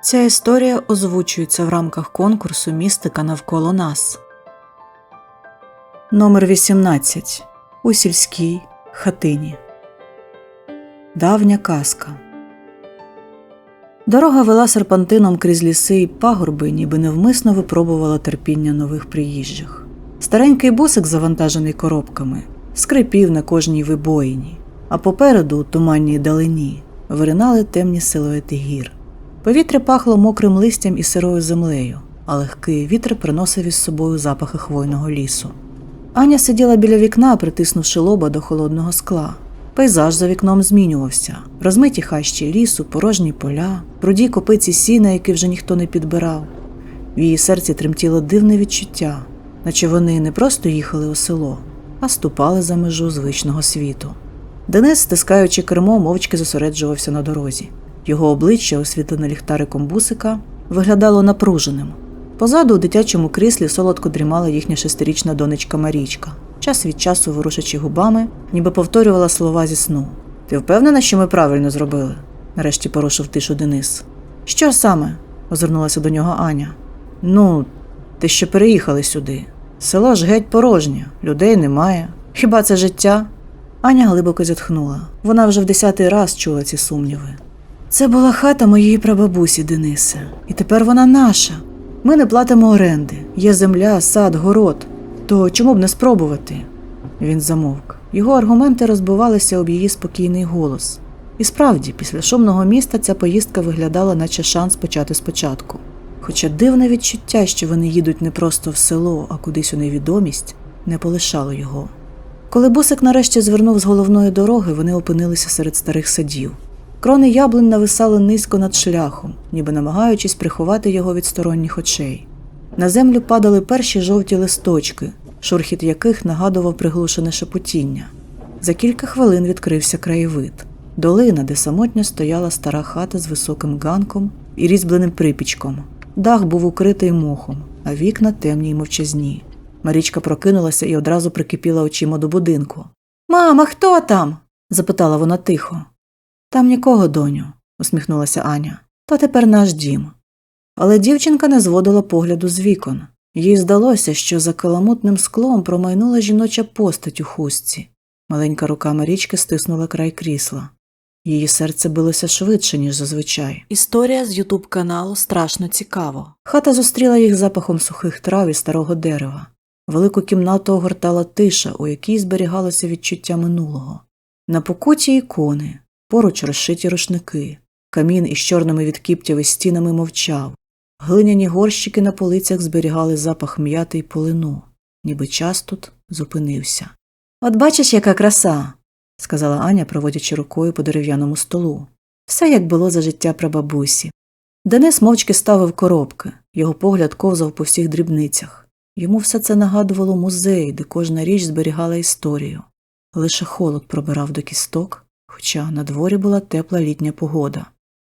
Ця історія озвучується в рамках конкурсу Містика навколо нас. Номер 18 у сільській хатині. Давня казка. Дорога вела серпантином крізь ліси й пагорби, ніби невмисно випробувала терпіння нових приїжджих. Старенький бусик, завантажений коробками, скрипів на кожній вибоїні, а попереду, у туманній далині, виринали темні силуети гір. Повітря пахло мокрим листям і сирою землею, а легкий вітер приносив із собою запахи хвойного лісу. Аня сиділа біля вікна, притиснувши лоба до холодного скла. Пейзаж за вікном змінювався: розмиті хащі лісу, порожні поля, пруді копиці сіна, які вже ніхто не підбирав. В її серці тремтіло дивне відчуття, наче вони не просто їхали у село, а ступали за межу звичного світу. Денис, стискаючи кермо, мовчки зосереджувався на дорозі. Його обличчя, освітлене ліхтариком бусика, виглядало напруженим. Позаду у дитячому кріслі солодко дрімала їхня шестирічна донечка Марічка, час від часу ворушачи губами, ніби повторювала слова зі сну. Ти впевнена, що ми правильно зробили? нарешті порушив тишу Денис. Що саме? озирнулася до нього Аня. Ну, ти ще переїхали сюди. Село ж геть порожнє, людей немає. Хіба це життя? Аня глибоко зітхнула. Вона вже в десятий раз чула ці сумніви. Це була хата моєї прабабусі Денисе, і тепер вона наша. Ми не платимо оренди, є земля, сад, город. То чому б не спробувати? Він замовк. Його аргументи розбивалися об її спокійний голос. І справді, після шумного міста ця поїздка виглядала, наче шанс почати спочатку. Хоча дивне відчуття, що вони їдуть не просто в село, а кудись у невідомість, не полишало його. Коли бусик нарешті звернув з головної дороги, вони опинилися серед старих садів. Крони яблунь нависали низько над шляхом, ніби намагаючись приховати його від сторонніх очей. На землю падали перші жовті листочки, шурхіт яких нагадував приглушене шепотіння. За кілька хвилин відкрився краєвид долина, де самотньо стояла стара хата з високим ганком і різьбленим припічком. Дах був укритий мохом, а вікна темні й мовчазні. Марічка прокинулася і одразу прикипіла очима до будинку. Мама, хто там? запитала вона тихо. Там нікого, доню, усміхнулася Аня. То тепер наш дім. Але дівчинка не зводила погляду з вікон. Їй здалося, що за каламутним склом промайнула жіноча постать у хустці. Маленька рука Марічки стиснула край крісла. Її серце билося швидше, ніж зазвичай. Історія з Ютуб каналу страшно цікаво. Хата зустріла їх запахом сухих трав і старого дерева. Велику кімнату огортала тиша, у якій зберігалося відчуття минулого. На покуті ікони, поруч розшиті рушники, камін із чорними відкіптями стінами мовчав. Глиняні горщики на полицях зберігали запах м'яти й полину, ніби час тут зупинився. От бачиш, яка краса, сказала Аня, проводячи рукою по дерев'яному столу. Все як було за життя прабабусі. Денис мовчки ставив коробки, його погляд ковзав по всіх дрібницях. Йому все це нагадувало музей, де кожна річ зберігала історію. Лише холод пробирав до кісток, хоча на дворі була тепла літня погода.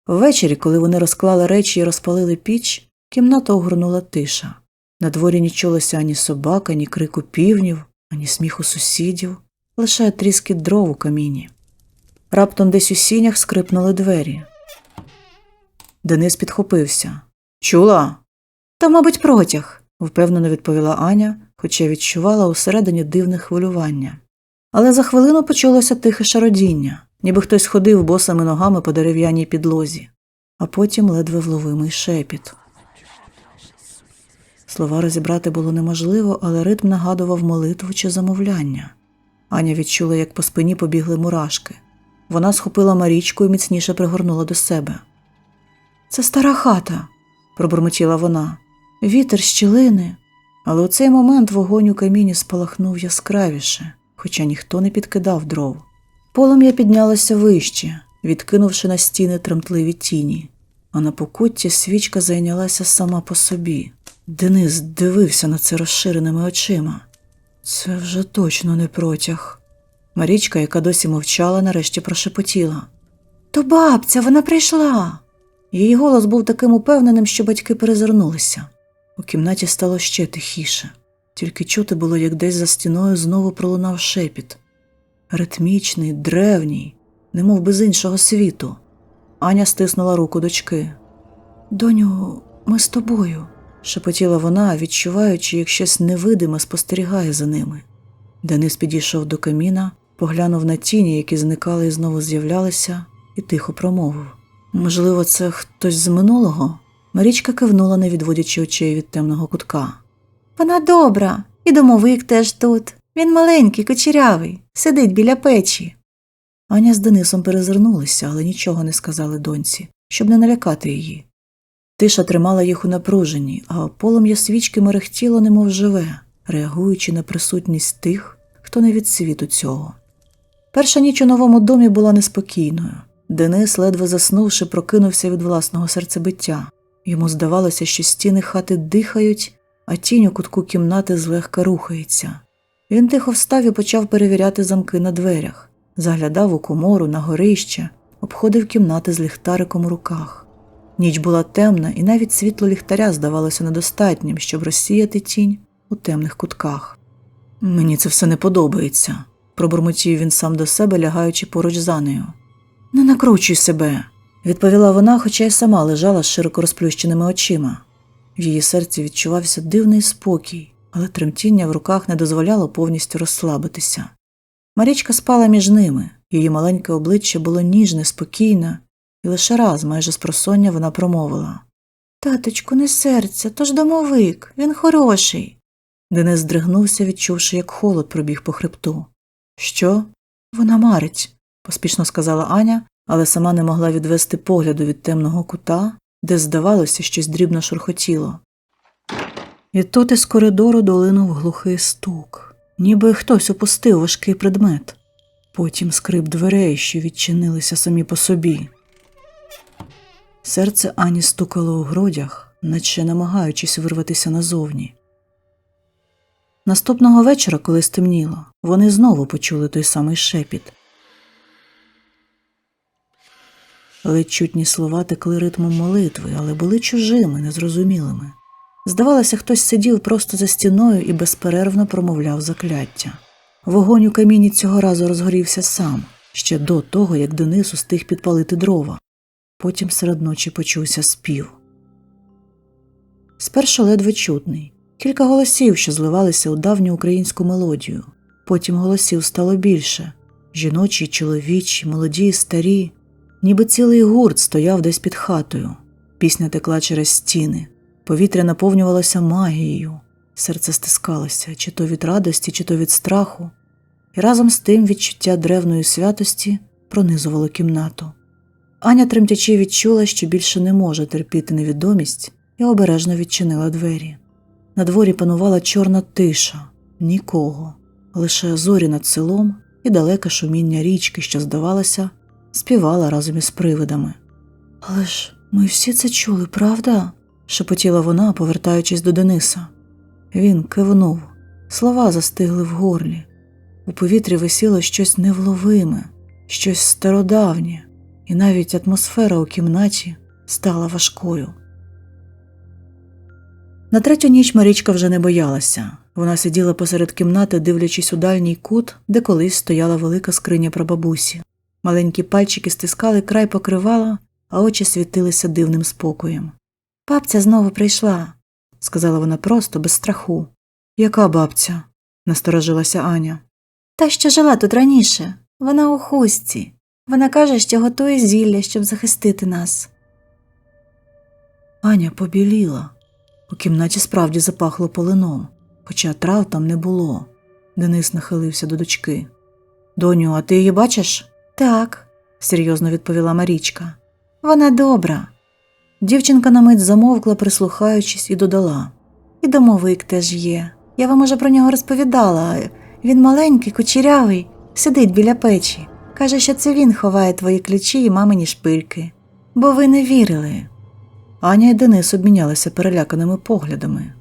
Ввечері, коли вони розклали речі і розпалили піч, кімната огорнула тиша. На дворі не чулося ані собак, ані крику півнів, ані сміху сусідів, лише тріскіт дров у каміні. Раптом десь у сінях скрипнули двері. Денис підхопився. Чула? Та, мабуть, протяг, впевнено відповіла Аня, хоча відчувала усередині дивне хвилювання. Але за хвилину почулося тихе шародіння, ніби хтось ходив босими ногами по дерев'яній підлозі, а потім ледве вловимий шепіт. Слова розібрати було неможливо, але ритм нагадував молитву чи замовляння. Аня відчула, як по спині побігли мурашки. Вона схопила Марічку і міцніше пригорнула до себе. Це стара хата, пробурмотіла вона. Вітер щілини. Але у цей момент вогонь у каміні спалахнув яскравіше, хоча ніхто не підкидав дров. Полум'я піднялося вище, відкинувши на стіни тремтливі тіні, а на покутті свічка зайнялася сама по собі. Денис дивився на це розширеними очима. Це вже точно не протяг. Марічка, яка досі мовчала, нарешті прошепотіла. То бабця, вона прийшла. Її голос був таким упевненим, що батьки перезирнулися. У кімнаті стало ще тихіше, тільки чути було, як десь за стіною знову пролунав шепіт. Ритмічний, древній, немов би з іншого світу. Аня стиснула руку дочки. Доню, ми з тобою, шепотіла вона, відчуваючи, як щось невидиме спостерігає за ними. Денис підійшов до каміна, поглянув на тіні, які зникали і знову з'являлися, і тихо промовив. Можливо, це хтось з минулого? Марічка кивнула, не відводячи очей від темного кутка. Вона добра, і домовик теж тут. Він маленький, кучерявий, сидить біля печі. Аня з Денисом перезирнулися, але нічого не сказали доньці, щоб не налякати її. Тиша тримала їх у напруженні, а полум'я свічки мерехтіло, немов живе, реагуючи на присутність тих, хто не від світу цього. Перша ніч у новому домі була неспокійною. Денис, ледве заснувши, прокинувся від власного серцебиття. Йому здавалося, що стіни хати дихають, а тінь у кутку кімнати злегка рухається. Він тихо встав і почав перевіряти замки на дверях, заглядав у комору на горище, обходив кімнати з ліхтариком у руках. Ніч була темна, і навіть світло ліхтаря здавалося недостатнім, щоб розсіяти тінь у темних кутках. Мені це все не подобається, пробурмотів він сам до себе, лягаючи поруч за нею. Не накручуй себе, відповіла вона, хоча й сама лежала з широко розплющеними очима. В її серці відчувався дивний спокій, але тремтіння в руках не дозволяло повністю розслабитися. Марічка спала між ними, її маленьке обличчя було ніжне, спокійне, і лише раз, майже з просоння, вона промовила Таточку, не серця, то ж домовик, він хороший. Денис здригнувся, відчувши, як холод пробіг по хребту. Що? Вона марить, поспішно сказала Аня, але сама не могла відвести погляду від темного кута, де, здавалося, щось дрібно шурхотіло. І тут із коридору долинув глухий стук, ніби хтось опустив важкий предмет. Потім скрип дверей, що відчинилися самі по собі. Серце Ані стукало у грудях, наче намагаючись вирватися назовні. Наступного вечора, коли стемніло, вони знову почули той самий шепіт. Ледь чутні слова текли ритмом молитви, але були чужими, незрозумілими. Здавалося, хтось сидів просто за стіною і безперервно промовляв закляття. Вогонь у каміні цього разу розгорівся сам, ще до того, як Денис устиг підпалити дрова. Потім серед ночі почувся спів. Спершу ледве чутний, кілька голосів, що зливалися у давню українську мелодію. Потім голосів стало більше жіночі, чоловічі, молоді, старі, ніби цілий гурт стояв десь під хатою. Пісня текла через стіни, повітря наповнювалося магією, серце стискалося, чи то від радості, чи то від страху, і разом з тим відчуття древної святості пронизувало кімнату. Аня тремтячи відчула, що більше не може терпіти невідомість, і обережно відчинила двері. На дворі панувала чорна тиша, нікого, лише зорі над селом і далеке шуміння річки, що, здавалося, співала разом із привидами. Але ж ми всі це чули, правда? шепотіла вона, повертаючись до Дениса. Він кивнув, слова застигли в горлі. У повітрі висіло щось невловиме, щось стародавнє, і навіть атмосфера у кімнаті стала важкою. На третю ніч Марічка вже не боялася. Вона сиділа посеред кімнати, дивлячись у дальній кут, де колись стояла велика скриня прабабусі. Маленькі пальчики стискали край покривала, а очі світилися дивним спокоєм. Бабця знову прийшла, сказала вона просто, без страху. Яка бабця? насторожилася Аня. Та, що жила тут раніше, вона у хустці. Вона каже, що готує зілля, щоб захистити нас. Аня побіліла. У кімнаті справді запахло полином, хоча трав там не було. Денис нахилився до дочки. Доню, а ти її бачиш? Так, серйозно відповіла Марічка. Вона добра. Дівчинка на мить замовкла, прислухаючись, і додала. І домовик теж є. Я вам уже про нього розповідала. Він маленький, кучерявий, сидить біля печі. Каже, що це він ховає твої ключі і мамині шпильки. Бо ви не вірили. Аня і Денис обмінялися переляканими поглядами.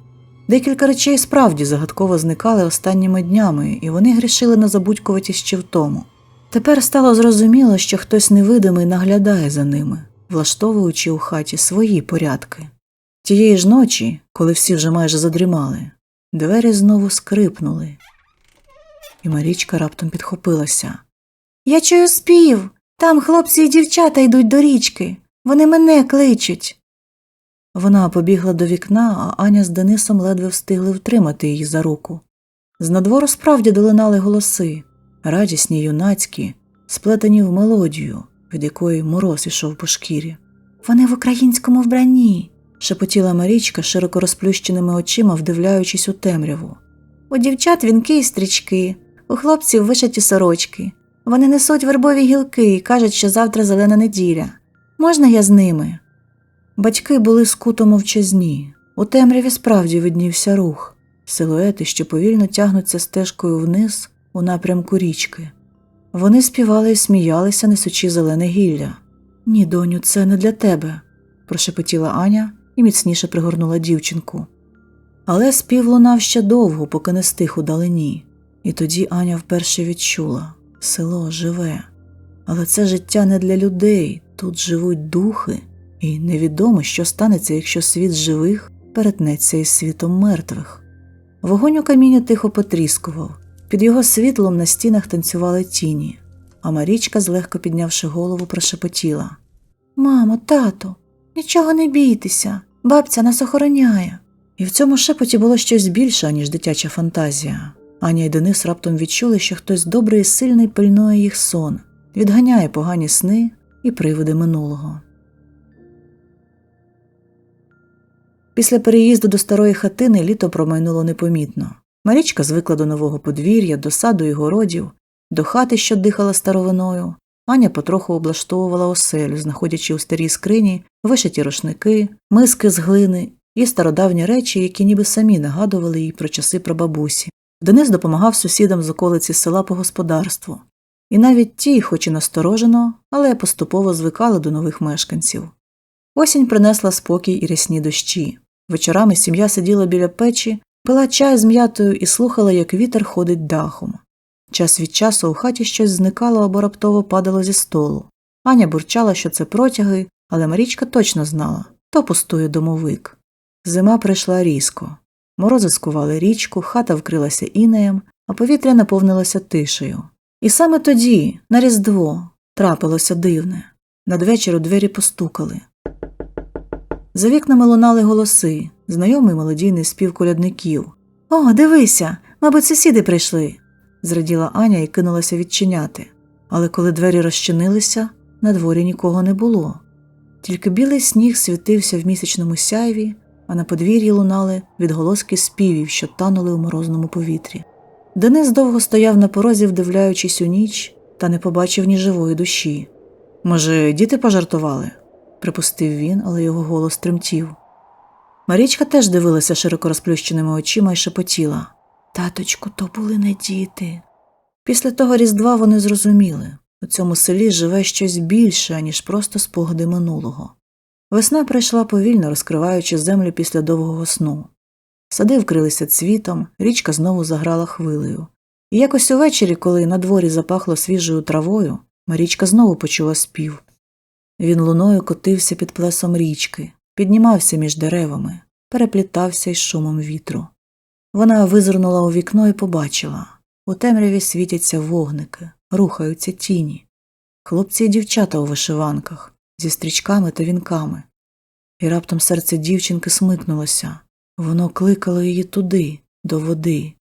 Декілька речей справді загадково зникали останніми днями, і вони грішили на забудькуватість ще в тому. Тепер стало зрозуміло, що хтось невидимий наглядає за ними, влаштовуючи у хаті свої порядки. Тієї ж ночі, коли всі вже майже задрімали, двері знову скрипнули, і Марічка раптом підхопилася. Я чую спів. Там хлопці і дівчата йдуть до річки. Вони мене кличуть. Вона побігла до вікна, а Аня з Денисом ледве встигли втримати її за руку. З надвору справді долинали голоси, радісні, юнацькі, сплетені в мелодію, від якої мороз ішов по шкірі. Вони в українському вбранні, шепотіла Марічка широко розплющеними очима, вдивляючись у темряву. У дівчат вінки і стрічки, у хлопців вишиті сорочки. Вони несуть вербові гілки і кажуть, що завтра зелена неділя. Можна я з ними? Батьки були скуто мовчазні. У темряві справді виднівся рух, силуети, що повільно тягнуться стежкою вниз у напрямку річки. Вони співали і сміялися, несучи зелене гілля. Ні, доню, це не для тебе, прошепотіла Аня і міцніше пригорнула дівчинку. Але спів лунав ще довго, поки не стих у далині, і тоді Аня вперше відчула село живе. Але це життя не для людей, тут живуть духи, і невідомо, що станеться, якщо світ живих перетнеться із світом мертвих. Вогонь у каміні тихо потріскував, під його світлом на стінах танцювали тіні, а Марічка, злегко піднявши голову, прошепотіла Мамо, тату, нічого не бійтеся, бабця нас охороняє. І в цьому шепоті було щось більше, ніж дитяча фантазія. Аня і Денис раптом відчули, що хтось добрий і сильний пильнує їх сон, відганяє погані сни і привиди минулого. Після переїзду до старої хатини літо промайнуло непомітно. Марічка звикла до нового подвір'я, до саду і городів, до хати, що дихала старовиною. Аня потроху облаштовувала оселю, знаходячи у старій скрині вишиті рушники, миски з глини і стародавні речі, які ніби самі нагадували їй про часи прабабусі. Денис допомагав сусідам з околиці села по господарству. І навіть ті, хоч і насторожено, але поступово звикали до нових мешканців. Осінь принесла спокій і рясні дощі. Вечорами сім'я сиділа біля печі, пила чай з м'ятою і слухала, як вітер ходить дахом. Час від часу у хаті щось зникало або раптово падало зі столу. Аня бурчала, що це протяги, але Марічка точно знала то пустує домовик. Зима прийшла різко. Морози скували річку, хата вкрилася інеєм, а повітря наповнилося тишею. І саме тоді, на Різдво, трапилося дивне. Надвечір у двері постукали. За вікнами лунали голоси, знайомий молодійний спів колядників. О, дивися, мабуть, сусіди прийшли. зраділа Аня і кинулася відчиняти. Але коли двері розчинилися, на дворі нікого не було. Тільки білий сніг світився в місячному сяйві, а на подвір'ї лунали відголоски співів, що танули у морозному повітрі. Денис довго стояв на порозі, вдивляючись у ніч, та не побачив ні живої душі. Може, діти пожартували? Припустив він, але його голос тремтів. Марічка теж дивилася широко розплющеними очима і шепотіла Таточку, то були не діти. Після того Різдва вони зрозуміли у цьому селі живе щось більше, ніж просто спогади минулого. Весна прийшла повільно, розкриваючи землю після довгого сну. Сади вкрилися цвітом, річка знову заграла хвилею. І якось увечері, коли на дворі запахло свіжою травою, Марічка знову почула спів. Він луною котився під плесом річки, піднімався між деревами, переплітався із шумом вітру. Вона визирнула у вікно і побачила у темряві світяться вогники, рухаються тіні, хлопці і дівчата у вишиванках зі стрічками та вінками. І раптом серце дівчинки смикнулося. Воно кликало її туди, до води.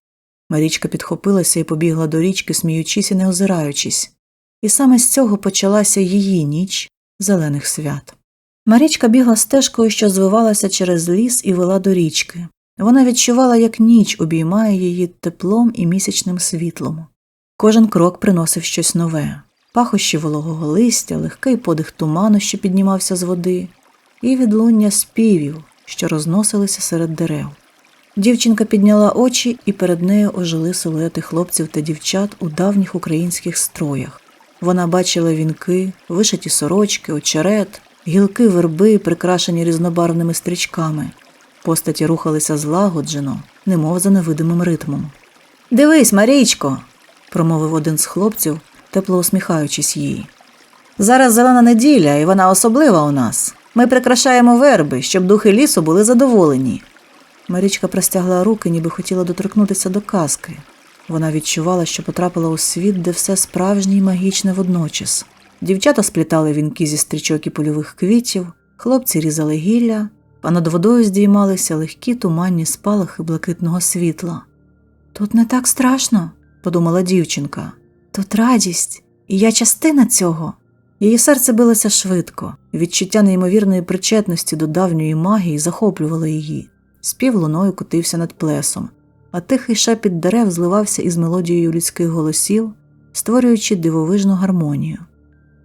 Марічка підхопилася і побігла до річки, сміючись і не озираючись. І саме з цього почалася її ніч зелених свят. Марічка бігла стежкою, що звивалася через ліс і вела до річки. Вона відчувала, як ніч обіймає її теплом і місячним світлом. Кожен крок приносив щось нове пахощі вологого листя, легкий подих туману, що піднімався з води, і відлуння співів, що розносилися серед дерев. Дівчинка підняла очі, і перед нею ожили силуети хлопців та дівчат у давніх українських строях. Вона бачила вінки, вишиті сорочки, очерет, гілки верби, прикрашені різнобарвними стрічками. Постаті рухалися злагоджено, немов за невидимим ритмом. Дивись, Марічко, промовив один з хлопців, тепло усміхаючись їй. Зараз зелена неділя, і вона особлива у нас. Ми прикрашаємо верби, щоб духи лісу були задоволені. Марічка простягла руки, ніби хотіла доторкнутися до казки. Вона відчувала, що потрапила у світ, де все справжнє й магічне водночас. Дівчата сплітали вінки зі стрічок і польових квітів, хлопці різали гілля, а над водою здіймалися легкі туманні спалахи блакитного світла. Тут не так страшно, подумала дівчинка. Тут радість, і я частина цього. Її серце билося швидко, відчуття неймовірної причетності до давньої магії захоплювало її. Спів луною котився над плесом, а тихий шепіт дерев зливався із мелодією людських голосів, створюючи дивовижну гармонію.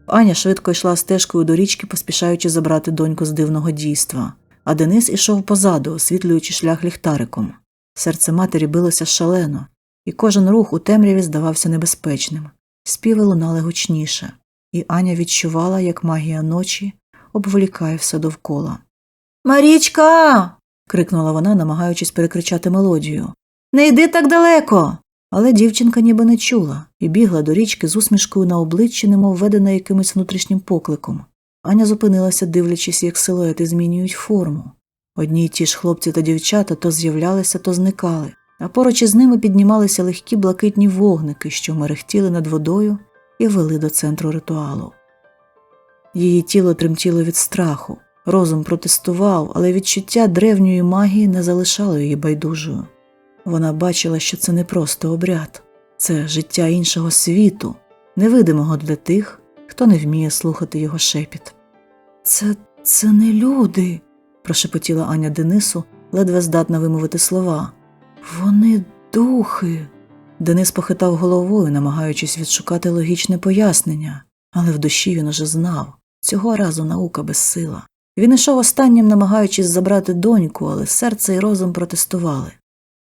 Аня швидко йшла стежкою до річки, поспішаючи забрати доньку з дивного дійства, а Денис ішов позаду, освітлюючи шлях ліхтариком. Серце матері билося шалено, і кожен рух у темряві здавався небезпечним. Співи лунали гучніше, і Аня відчувала, як магія ночі обволікає все довкола. Марічка. крикнула вона, намагаючись перекричати мелодію. Не йди так далеко. Але дівчинка ніби не чула і бігла до річки з усмішкою на обличчі, немов ведена якимось внутрішнім покликом. Аня зупинилася, дивлячись, як силуети змінюють форму. Одні й ті ж хлопці та дівчата то з'являлися, то зникали, а поруч із ними піднімалися легкі блакитні вогники, що мерехтіли над водою і вели до центру ритуалу. Її тіло тремтіло від страху, розум протестував, але відчуття древньої магії не залишало її байдужою. Вона бачила, що це не просто обряд, це життя іншого світу, невидимого для тих, хто не вміє слухати його шепіт. Це це не люди, прошепотіла Аня Денису, ледве здатна вимовити слова. Вони духи. Денис похитав головою, намагаючись відшукати логічне пояснення, але в душі він уже знав цього разу наука безсила. Він ішов останнім, намагаючись забрати доньку, але серце і розум протестували.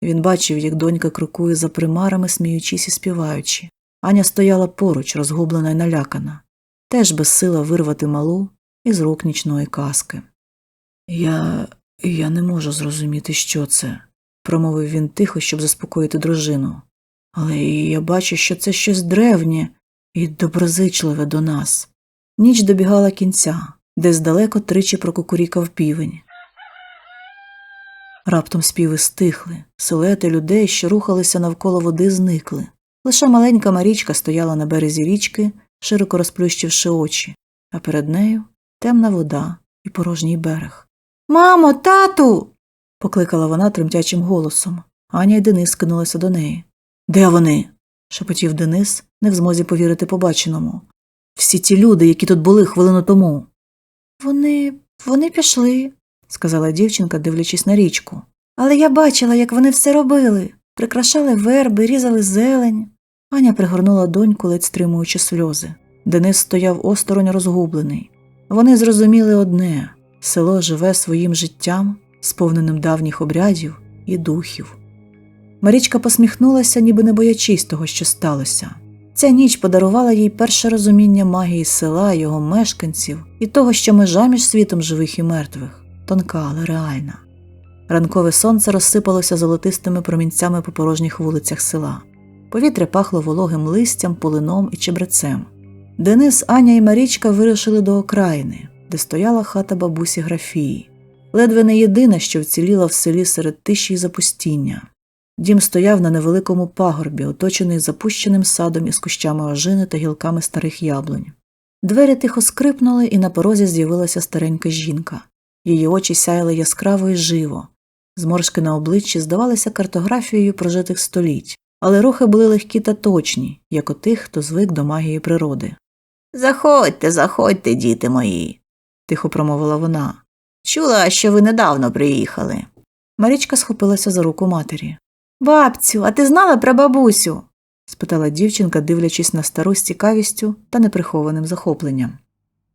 Він бачив, як донька крокує за примарами, сміючись і співаючи. Аня стояла поруч, розгублена й налякана, теж безсила вирвати малу із рук нічної казки. Я. я не можу зрозуміти, що це, промовив він тихо, щоб заспокоїти дружину. Але я бачу, що це щось древнє і доброзичливе до нас. Ніч добігала кінця, десь далеко тричі прокукурікав півень. Раптом співи стихли, силуети людей, що рухалися навколо води, зникли. Лише маленька Марічка стояла на березі річки, широко розплющивши очі, а перед нею темна вода і порожній берег. Мамо, тату. покликала вона тремтячим голосом. Аня й Денис кинулися до неї. Де вони? шепотів Денис, не в змозі повірити побаченому. Всі ті люди, які тут були хвилину тому. Вони. вони пішли, сказала дівчинка, дивлячись на річку. Але я бачила, як вони все робили. Прикрашали верби, різали зелень. Аня пригорнула доньку, ледь стримуючи сльози. Денис стояв осторонь розгублений. Вони зрозуміли одне село живе своїм життям, сповненим давніх обрядів і духів. Марічка посміхнулася, ніби не боячись того, що сталося. Ця ніч подарувала їй перше розуміння магії села, його мешканців і того, що межа між світом живих і мертвих тонка, але реальна. Ранкове сонце розсипалося золотистими промінцями по порожніх вулицях села. Повітря пахло вологим листям, полином і чебрецем. Денис, Аня і Марічка вирушили до окраїни, де стояла хата бабусі Графії, ледве не єдина, що вціліла в селі серед тиші й запустіння. Дім стояв на невеликому пагорбі, оточений запущеним садом із кущами ожини та гілками старих яблунь. Двері тихо скрипнули, і на порозі з'явилася старенька жінка. Її очі сяяли яскраво і живо. Зморшки на обличчі здавалися картографією прожитих століть, але рухи були легкі та точні, як у тих, хто звик до магії природи. Заходьте, заходьте, діти мої, тихо промовила вона. Чула, що ви недавно приїхали. Марічка схопилася за руку матері. Бабцю, а ти знала про бабусю? спитала дівчинка, дивлячись на стару з цікавістю та неприхованим захопленням.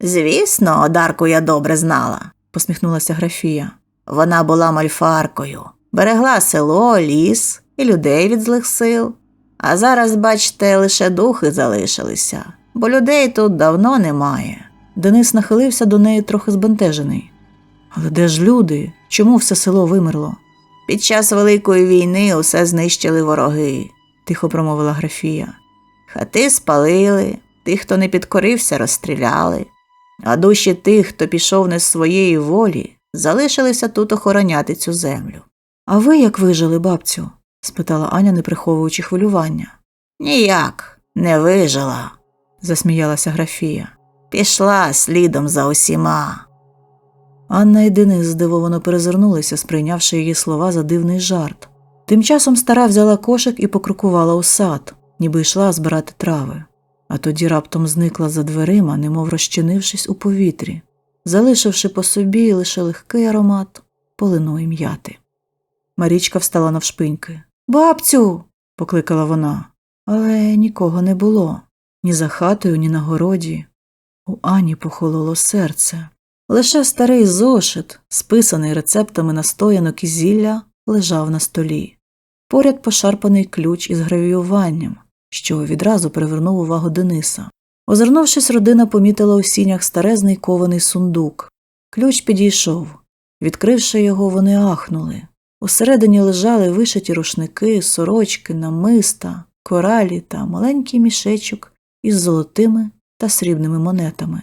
Звісно, Одарку я добре знала, посміхнулася Графія. Вона була мальфаркою, берегла село, ліс і людей від злих сил. А зараз, бачите, лише духи залишилися, бо людей тут давно немає. Денис нахилився до неї трохи збентежений. Але де ж люди? Чому все село вимерло? Під час Великої війни усе знищили вороги, тихо промовила Графія. Хати спалили, тих, хто не підкорився, розстріляли, а душі тих, хто пішов не з своєї волі, залишилися тут охороняти цю землю. А ви як вижили, бабцю? спитала Аня, не приховуючи хвилювання. Ніяк, не вижила, засміялася Графія. Пішла слідом за усіма. Анна і Денис здивовано перезирнулися, сприйнявши її слова за дивний жарт. Тим часом стара взяла кошик і покрокувала у сад, ніби йшла збирати трави, а тоді раптом зникла за дверима, немов розчинившись у повітрі, залишивши по собі лише легкий аромат полиної м'яти. Марічка встала навшпиньки. Бабцю. покликала вона, але нікого не було ні за хатою, ні на городі. У Ані похололо серце. Лише старий зошит, списаний рецептами настоянок і зілля, лежав на столі. Поряд пошарпаний ключ із гравіюванням, що відразу привернув увагу Дениса. Озирнувшись, родина помітила у сінях старезний кований сундук. Ключ підійшов. Відкривши його, вони ахнули. Усередині лежали вишиті рушники, сорочки, намиста, коралі та маленький мішечок із золотими та срібними монетами.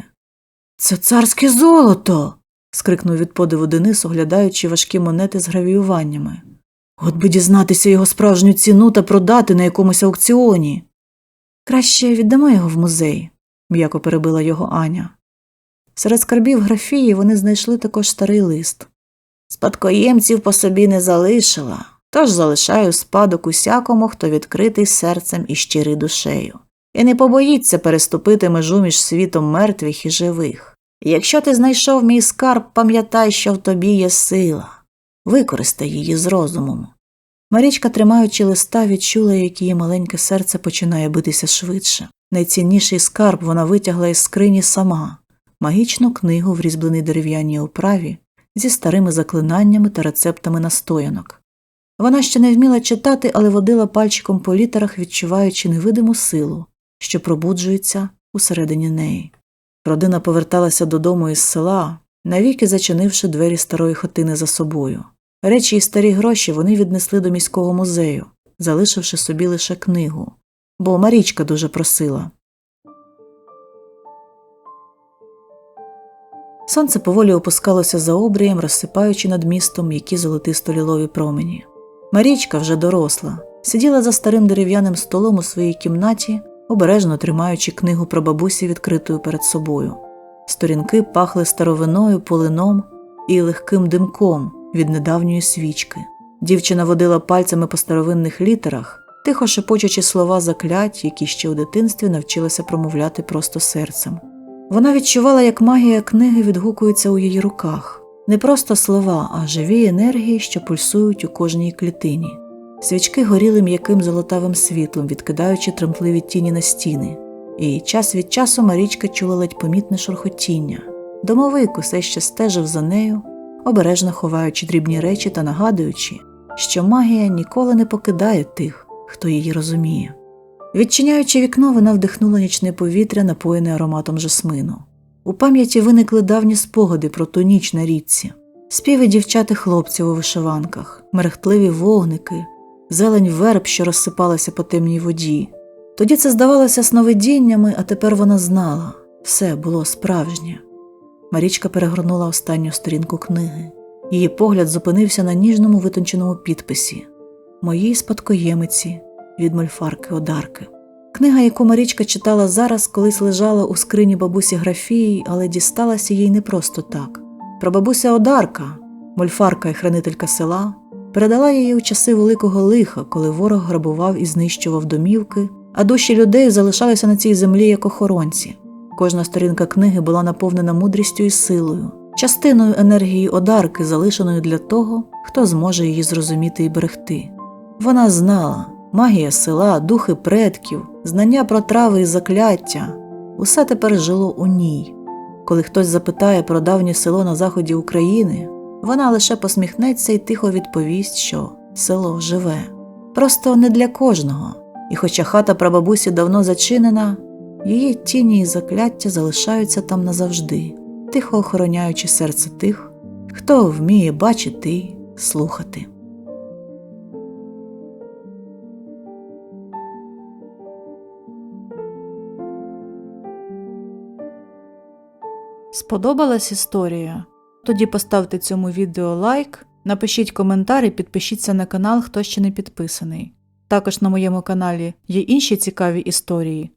Це царське золото. скрикнув від подиву Денис, оглядаючи важкі монети з гравіюваннями. От би дізнатися його справжню ціну та продати на якомусь аукціоні. Краще віддамо його в музей, м'яко перебила його Аня. Серед скарбів графії вони знайшли також старий лист. Спадкоємців по собі не залишила, тож залишаю спадок усякому, хто відкритий серцем і щирий душею, і не побоїться переступити межу між світом мертвих і живих. Якщо ти знайшов мій скарб, пам'ятай, що в тобі є сила, використай її з розумом. Марічка, тримаючи листа, відчула, як її маленьке серце починає битися швидше. Найцінніший скарб вона витягла із скрині сама магічну книгу в різьбленій дерев'яній оправі зі старими заклинаннями та рецептами настоянок. Вона ще не вміла читати, але водила пальчиком по літерах, відчуваючи невидиму силу, що пробуджується усередині неї. Родина поверталася додому із села, навіки зачинивши двері старої хатини за собою. Речі і старі гроші вони віднесли до міського музею, залишивши собі лише книгу, бо Марічка дуже просила. Сонце поволі опускалося за обрієм, розсипаючи над містом м'які золотисто лілові промені. Марічка, вже доросла, сиділа за старим дерев'яним столом у своїй кімнаті, обережно тримаючи книгу про бабусі відкритою перед собою. Сторінки пахли старовиною, полином і легким димком від недавньої свічки. Дівчина водила пальцями по старовинних літерах, тихо шепочучи слова заклять, які ще у дитинстві навчилася промовляти просто серцем. Вона відчувала, як магія книги відгукується у її руках не просто слова, а живі енергії, що пульсують у кожній клітині. Свічки горіли м'яким золотавим світлом, відкидаючи тремтливі тіні на стіни, і час від часу Марічка чула ледь помітне шурхотіння. Домовик усе ще стежив за нею, обережно ховаючи дрібні речі та нагадуючи, що магія ніколи не покидає тих, хто її розуміє. Відчиняючи вікно, вона вдихнула нічне повітря, напоєне ароматом жасмину. У пам'яті виникли давні спогади про ту ніч на річці, співи дівчат і хлопців у вишиванках, мерехтливі вогники, зелень верб, що розсипалася по темній воді. Тоді це здавалося сновидіннями, а тепер вона знала все було справжнє. Марічка перегорнула останню сторінку книги. Її погляд зупинився на ніжному витонченому підписі Моїй спадкоємиці від мольфарки Одарки. Книга, яку Марічка читала зараз, колись лежала у скрині бабусі Графії, але дісталася їй не просто так. Прабабуся Одарка, мольфарка і хранителька села, передала її у часи великого лиха, коли ворог грабував і знищував домівки, а душі людей залишалися на цій землі як охоронці. Кожна сторінка книги була наповнена мудрістю і силою, частиною енергії одарки, залишеною для того, хто зможе її зрозуміти і берегти. Вона знала магія села, духи предків, знання про трави і закляття усе тепер жило у ній. Коли хтось запитає про давнє село на заході України, вона лише посміхнеться і тихо відповість, що село живе. Просто не для кожного, і хоча хата прабабусі давно зачинена, її тіні і закляття залишаються там назавжди, тихо охороняючи серце тих, хто вміє бачити і слухати. Сподобалась історія? Тоді поставте цьому відео лайк, напишіть коментар і підпишіться на канал, хто ще не підписаний. Також на моєму каналі є інші цікаві історії.